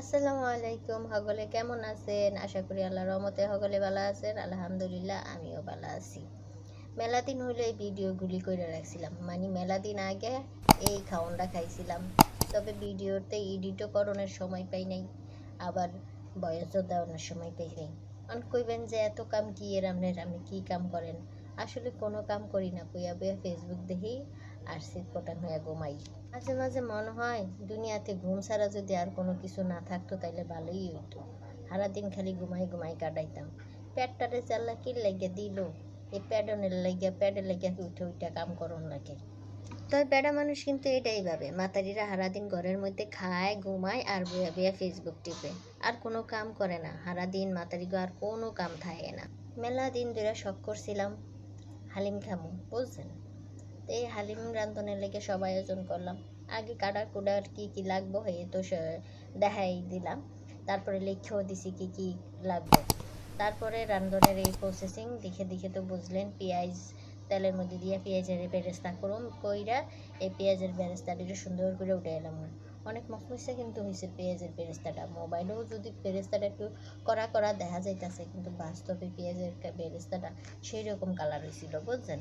আসসালামু আলাইকুম সকলে কেমন আছেন? আশা করি আল্লাহ রহমতে সকলে ভালো আছেন, আলহামদুলিল্লাহ আমিও ভালো আছি। মেলা দিন হইলে এই ভিডিওগুলি করে রাখছিলাম মানে মেলা দিন আগে এই খাওয়ানটা খাইছিলাম। তবে ভিডিওতে এডিটও করণের সময় পাই নাই, আবার বয়সও দেওয়ানোর সময় পাই নাই। অনেক কইবেন যে এত কাম কি এর আপনার আপনি কি কাম করেন? আসলে কোনো কাম করি না বইয়া বইয়া ফেসবুক দেখি আর শীত পটান হয়ে ঘুমাই। মাঝে মাঝে মনে হয়, দুনিয়াতে ঘুম ছাড়া যদি আর কোনো কিছু না থাকতো তাইলে ভালোই হইতো। সারাদিন খালি ঘুমাই ঘুমাই কাটাইতাম। পেটটারে চাল্লা কি লেগে দিল? এই প্যাডনের লেগে, প্যাডের লেগে উঠে উঠে কাম করন লাগে তবে প্যাডা মানুষ কিন্তু এটাই ভাবে, মাতারিরা সারাদিন ঘরের মধ্যে খায়, ঘুমায় আর বইয়া বইয়া ফেসবুক টিপে। আর কোনো কাম করে না, সারাদিন মাতারিগো আর কোনো কাম থাকে না। মেলা দিন ধরে শখ করছিলাম, হালিম খামু, বুঝছেন? এই হালিম রান্ধনের লেগে সব আয়োজন করলাম। আগে কাটার কুটার কী কী লাগবো হয়ে তো দেখাই দিলাম। তারপরে লিখেও দিছি কী কী লাগবে। তারপরে রান্ধনের এই প্রসেসিং দেখে দেখে তো বুঝলেন, পেঁয়াজ তেলের মধ্যে দিয়ে পেঁয়াজের বেরেস্তা করুন, কইরা এই পেঁয়াজের বেরেস্তাটা একটু সুন্দর করে উঠে এলাম অনেক মসমসা কিন্তু হয়েছে পেঁয়াজের বেরেস্তাটা। মোবাইলেও যদি বেরেস্তাটা একটু কড়া কড়া দেখা যাইতাছে, কিন্তু বাস্তবে পেঁয়াজের বেরেস্তাটা সেই রকম কালার হয়েছিল বুঝছেন?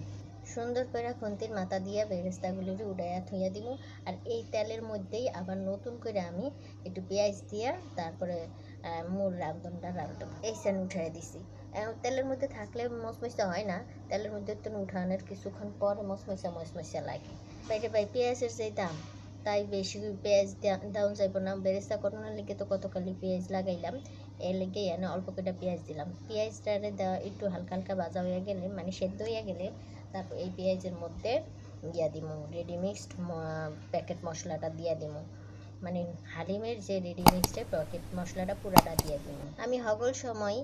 সুন্দর করে খুন্তির মাথা দিয়ে বেরেস্তাগুলি উড়াইয়া থইয়া দিব, আর এই তেলের মধ্যেই আবার নতুন করে আমি একটু পেঁয়াজ দিয়া তারপরে মূল রান্ধনটা রান্ধব এই সেন উঠাই দিছি। তেলের মধ্যে থাকলে মশমশা হয় না, তেলের মধ্যে তো উঠানোর কিছুক্ষণ পরে মশমশা মশমশা লাগে। বাইরে ভাই, পেঁয়াজের যে দাম তাই বেশি পেঁয়াজ দাউন যাইব না। বেরেস্তা করানোর লেগে তো কতকালি পেঁয়াজ লাগাইলাম, এর লেগে এনে অল্প করে পেঁয়াজ দিলাম। পেঁয়াজটারে দেওয়া একটু হালকা হালকা ভাজা হয়ে গেলে মানে সেদ্ধ হয়ে গেলে, তারপর এই পেঁয়াজের মধ্যে দিয়া দিব রেডি মিক্সড প্যাকেট মশলাটা দিয়া দিব মানে হালিমের যে রেডি মিক্সডের প্যাকেট মশলাটা পুরাটা দিয়ে দিব আমি হগল সময়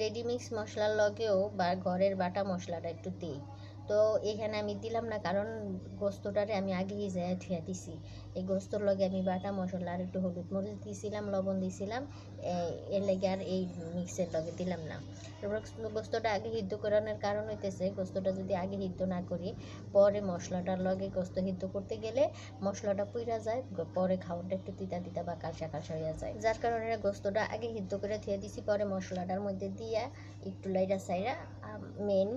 রেডি মিক্স মশলার লগেও বা ঘরের বাটা মশলাটা একটু দিই। তো এখানে আমি দিলাম না, কারণ গোস্তটারে আমি আগেই যায় থুয়া দিছি। এই গোস্তর লগে আমি বাটা মশলা আর একটু হলুদ মরিচ দিয়েছিলাম লবণ দিয়েছিলাম এর লেগে আর এই মিক্সের লগে দিলাম না। তারপর গোস্তটা আগে সিদ্ধ করানোর কারণ হইতেছে, গোস্তটা যদি আগে সিদ্ধ না করি, পরে মশলাটার লগে গোস্ত সিদ্ধ করতে গেলে মশলাটা পুইরা যায় পরে খাওয়াটা একটু তিতা তিতা বা কাঁচা কাঁচা হয়ে যায়। যার কারণে গোস্তটা আগে সিদ্ধ করে থুয়ে দিছি, পরে মশলাটার মধ্যে দিয়া একটু লাইরা সাইরা মেন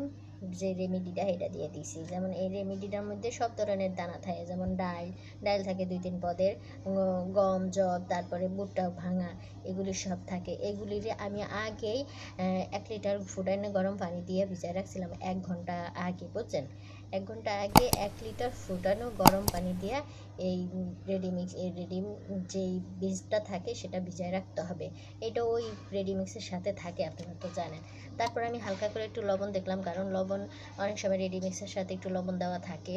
যে রেমেডিটা এটা দিয়ে দিছি। যেমন এই রেমেডিটার মধ্যে সব ধরনের দানা থাকে, যেমন ডাল। ডাল থাকে দুই তিন পদের। গম জব তারপরে ভুট্টা, ভাঙা, এগুলি সব থাকে। এগুলির আমি আগেই এক লিটার ফুটানো গরম পানি দিয়ে ভিজায় রাখছিলাম এক ঘণ্টা আগে, বুঝছেন? এক ঘণ্টা আগে এক লিটার ফুটানো গরম পানি দিয়ে এই রেডি মিক্স এই রেডি যেই বীজটা থাকে সেটা ভিজায় রাখতে হবে। এটা ওই রেডি মিক্সের সাথে থাকে, আপনারা তো জানেন। তারপর আমি হালকা করে একটু লবণ দেখলাম, কারণ লবণ অনেক সময় রেডি মিক্সের সাথে একটু লবণ দেওয়া থাকে।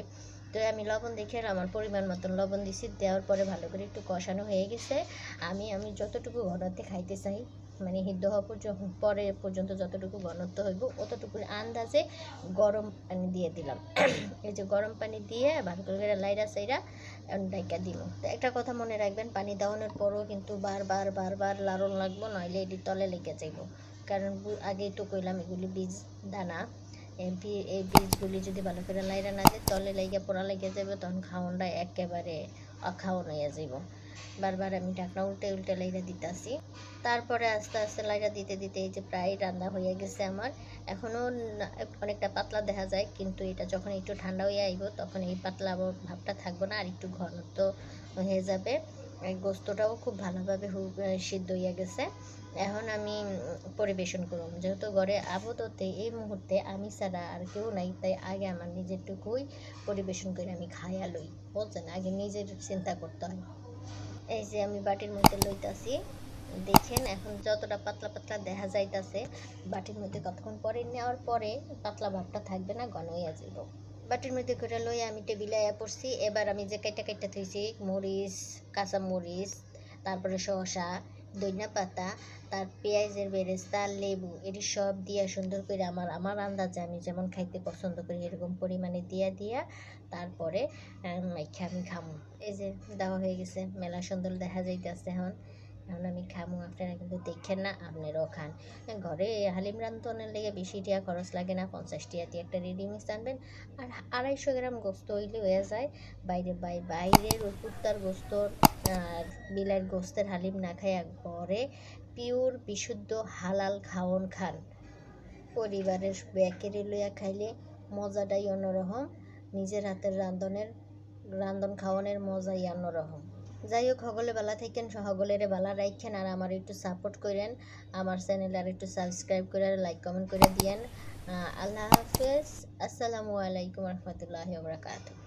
তো আমি লবণ দেখে আমার পরিমাণ মতন লবণ দিছি, দেওয়ার পরে ভালো করে একটু কষানো হয়ে গেছে। আমি আমি যতটুকু ঘনত্বে খাইতে চাই মানে সিদ্ধ হওয়া পর্যন্ত পরে পর্যন্ত যতটুকু ঘনত্ব হইব, অতটুকু আন্দাজে গরম পানি দিয়ে দিলাম। এই যে গরম পানি দিয়ে ভালো করে লাইরা সাইরা ডাইকা দিব। তো একটা কথা মনে রাখবেন, পানি দেওয়ানোর পরও কিন্তু বারবার বারবার লাড়ন লাগবো, নইলে এটি তলে লেগে যাইব। কারণ আগেই তো কইলাম এগুলি বীজ দানা। বি- এই বীজগুলি যদি ভালো করে লাইরা না যায়, তলে লাইগা পোড়া লেগে যাবে তখন খাওয়ানটা একেবারে অখাওয়ান হয়ে যাইব। বারবার আমি ঢাকনা উল্টে উল্টে লাইরা দিতেছি। তারপরে আস্তে আস্তে লাইরা দিতে দিতে এই যে প্রায় রান্না হয়ে গেছে আমার। এখনও অনেকটা পাতলা দেখা যায়, কিন্তু এটা যখন একটু ঠান্ডা হয়ে আইব, তখন এই পাতলা ভাবটা থাকব না, আর একটু ঘনত্ব হয়ে যাবে। গোস্তটাও খুব ভালোভাবে সিদ্ধ হয়ে গেছে। এখন আমি পরিবেশন করব যেহেতু ঘরে আপাতত এই মুহূর্তে আমি ছাড়া আর কেউ নাই, তাই আগে আমার নিজেরটুকুই পরিবেশন করে আমি খাইয়া লই। বলছেন, আগে নিজের চিন্তা করতে হয়। এই যে আমি বাটির মধ্যে লইতাছি, দেখেন এখন যতটা পাতলা পাতলা দেখা যাইতাছে, বাটির মধ্যে কতক্ষণ পরে নেওয়ার পরে পাতলা ভাবটা থাকবে না, ঘন হইয়া যাইব। বাটির মধ্যে করে লই আমি টেবিলে আয়া পড়ছি। এবার আমি যে কাইটা কাইটা থইছি, মরিচ, কাঁচা মরিচ, তারপরে শসা ধনিয়া পাতা, তার পেঁয়াজের বেরেস্তা, লেবু, এটি সব দিয়া সুন্দর করে আমার আমার আন্দাজে আমি যেমন খাইতে পছন্দ করি, এরকম পরিমাণে দিয়া দিয়া তারপরে মাইখা আমি খামু। এই যে দেওয়া হয়ে গেছে, মেলা সুন্দর দেখা যাইতেছে এখন। এখন আমি খামু, আপনারা কিন্তু দেখেন না, আপনারাও খান। ঘরে হালিম রান্ধনের লেগে বেশি টিয়া খরচ লাগে না, পঞ্চাশ টিয়া দিয়ে একটা রেডি মিক্স আনবেন। আর আড়াইশো গ্রাম গোস্ত হইলে হয়ে যায়। বাইরে বাই, বাইরের কুত্তার গোস্তর আর বিলাইয়ের গোস্তের হালিম না খাই ঘরে পিওর বিশুদ্ধ, হালাল খাওয়ন খান। পরিবারের ব্যাকেরে লইয়া খাইলে মজাটাই অন্যরকম, নিজের হাতের রান্ধনের, রান্ধন খাওয়ানোর মজাই অন্যরকম। যাই হোক সকলে বেলা থাকেন, সকলের বেলা রাখেন, আর আমার একটু সাপোর্ট করেন। আমার চ্যানেল আর একটু সাবস্ক্রাইব করে আর লাইক কমেন্ট করে দিয়েন। আল্লাহ হাফেজ। আসসালামু আলাইকুম রহমতুল্লাহ বরকাতুহ।